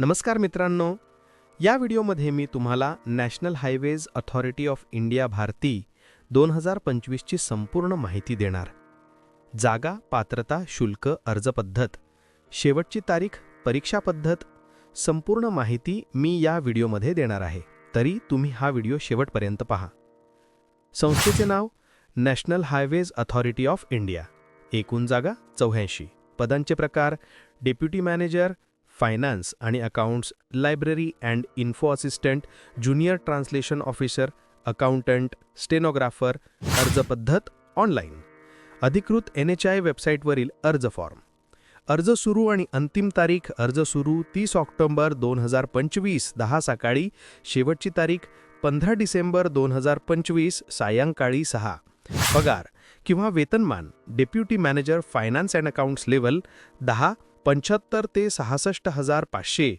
नमस्कार मित्रांनो. या व्हिडिओमध्ये मी तुम्हाला national highways authority of India Bharti दोन हजार पंचवीसची संपूर्ण माहिती देणार. जागा पात्रता शुल्क अर्ज पद्धत शेवटची तारीख परीक्षा पद्धत संपूर्ण माहिती मी या व्हिडिओमध्ये देणार आहे. तरी तुम्ही हा व्हिडिओ शेवटपर्यंत पहा. संस्थेचे नाव national highways authority of India. एकूण जागा चौऱ्याऐंशी. पदांचे प्रकार डेप्युटी मॅनेजर फायनान्स आणि accounts library and info assistant junior translation officer accountant stenographer अर्ज पद्धत ऑनलाईन. अधिकृत एन एच आय वेबसाईटवरील अर्ज फॉर्म. अर्ज सुरू आणि अंतिम तारीख अर्ज सुरू तीस ऑक्टोंबर दोन हजार पंचवीस दहा सकाळी शेवटची तारीख पंधरा डिसेंबर दोन हजार पंचवीस सायंकाळी सहा. पगार किंवा वेतनमान deputy manager finance and accounts level दहा पंच्याहत्तर ते सहासष्ट हजार पाचशे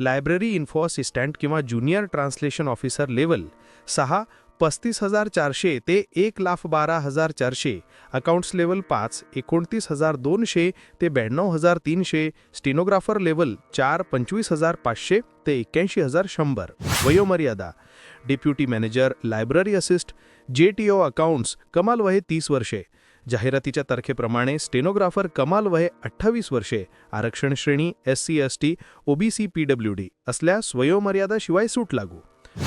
लायब्ररी इन्फो असिस्टंट किंवा ज्युनियर ट्रान्सलेशन ऑफिसर लेवल सहा पस्तीस हजार चारशे ते एक लाख बारा हजार चारशे अकाउंट्स लेवल पाच एकोणतीस हजार दोनशे ते ब्याण्णव हजार तीनशे स्टेनोग्राफर लेवल चार पंचवीस हजार पाचशे ते एक्क्याऐंशी हजार शंभर. वयोमर्यादा deputy manager library assist J T O accounts कमाल वय तीस वर्षे. जाहिरातीच्या तारखेप्रमाणे स्टेनोग्राफर कमाल वय अठ्ठावीस वर्षे आरक्षण श्रेणी S C S T OBC P W D असल्यास वयोमर्यादाशिवाय सूट लागू.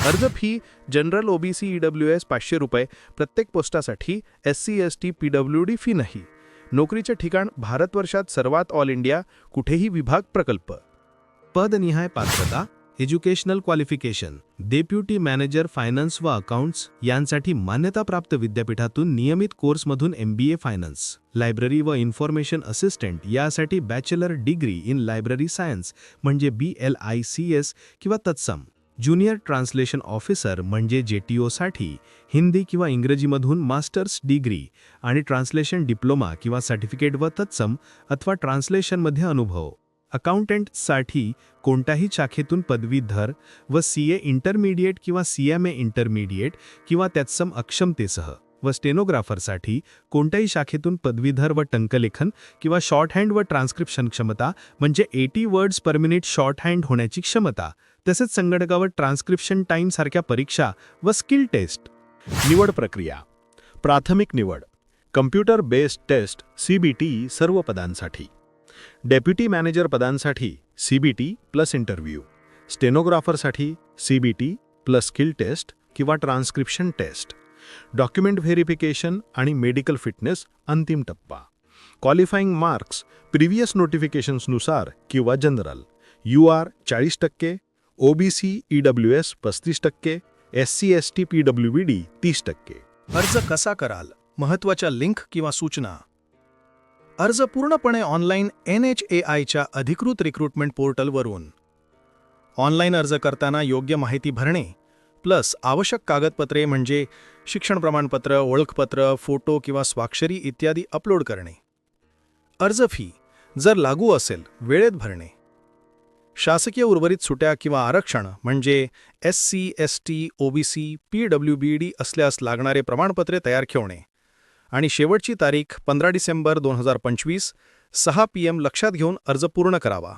अर्ज fee general OBC EW S पाचशे रुपये प्रत्येक पोस्टासाठी S C S T P W D fee नाही. नोकरीचे ठिकाण भारतवर्षात सर्वात ऑल इंडिया कुठेही विभाग प्रकल्प. पदनिहाय पात्रता educational qualification deputy manager finance व अकाउंट्स यांसाठी मान्यताप्राप्त विद्यापीठातून नियमित कोर्समधून M B A finance library व इन्फॉर्मेशन असिस्टंट यासाठी bachelor degree in library science म्हणजे B L I C S किंवा तत्सम. ज्युनियर ट्रान्सलेशन ऑफिसर म्हणजे जे टी ओसाठी हिंदी किंवा इंग्रजीमधून मास्टर्स डिग्री आणि ट्रान्सलेशन डिप्लोमा किंवा सर्टिफिकेट व तत्सम अथवा ट्रान्सलेशनमध्ये अनुभव. अकाउंटंटसाठी कोणत्याही शाखेतून पदवीधर व सी ए इंटरमिडिएट किंवा सी एम ए इंटरमिडिएट किंवा तत्सम अक्षमतेसह व स्टेनोग्राफरसाठी कोणत्याही शाखेतून पदवीधर व टंकलेखन किंवा शॉर्टहँड व ट्रान्स्क्रिप्शन क्षमता म्हणजे eighty words per minute shorthand होण्याची क्षमता तसेच संगणकावर ट्रान्स्क्रिप्शन टाईमसारख्या परीक्षा व स्किल टेस्ट. निवड प्रक्रिया. प्राथमिक निवड. कम्प्युटर बेस्ड टेस्ट सीबीटी सर्व पदांसाठी. डेप्युटी मॅनेजर पदांसाठी सीबीटी प्लस इंटरव्ह्यू स्टेनोग्राफरसाठी सीबीटी प्लस स्किल टेस्ट किंवा ट्रान्स्क्रिप्शन टेस्ट डॉक्युमेंट व्हेरिफिकेशन आणि मेडिकल फिटनेस अंतिम टप्पा क्वालिफाईंग मार्क्स प्रिव्हियस नोटिफिकेशन्सनुसार किंवा जनरल यू आर चाळीस टक्के ओबीसी डब्ल्यू एस पस्तीस टक्के S C S T P W B D तीस टक्के. अर्ज कसा कराल? महत्त्वाच्या लिंक किंवा सूचना? अर्ज पूर्णपणे ऑनलाईन एन एच ए आयच्या अधिकृत रिक्रुटमेंट पोर्टलवरून. ऑनलाईन अर्ज करताना योग्य माहिती भरणे प्लस आवश्यक कागदपत्रे म्हणजे शिक्षण प्रमाणपत्र ओळखपत्र फोटो किंवा स्वाक्षरी इत्यादी अपलोड करणे. अर्ज फी जर लागू असेल वेळेत भरणे. शासकीय उर्वरित सुट्या किंवा आरक्षण म्हणजे S C S T OBC P W B D असल्यास लागणारे प्रमाणपत्रे तयार ठेवणे. आणि शेवटची तारीख पंधरा डिसेंबर दोन हजार पंचवीस सहा पी एम लक्षात घेऊन अर्ज पूर्ण करावा.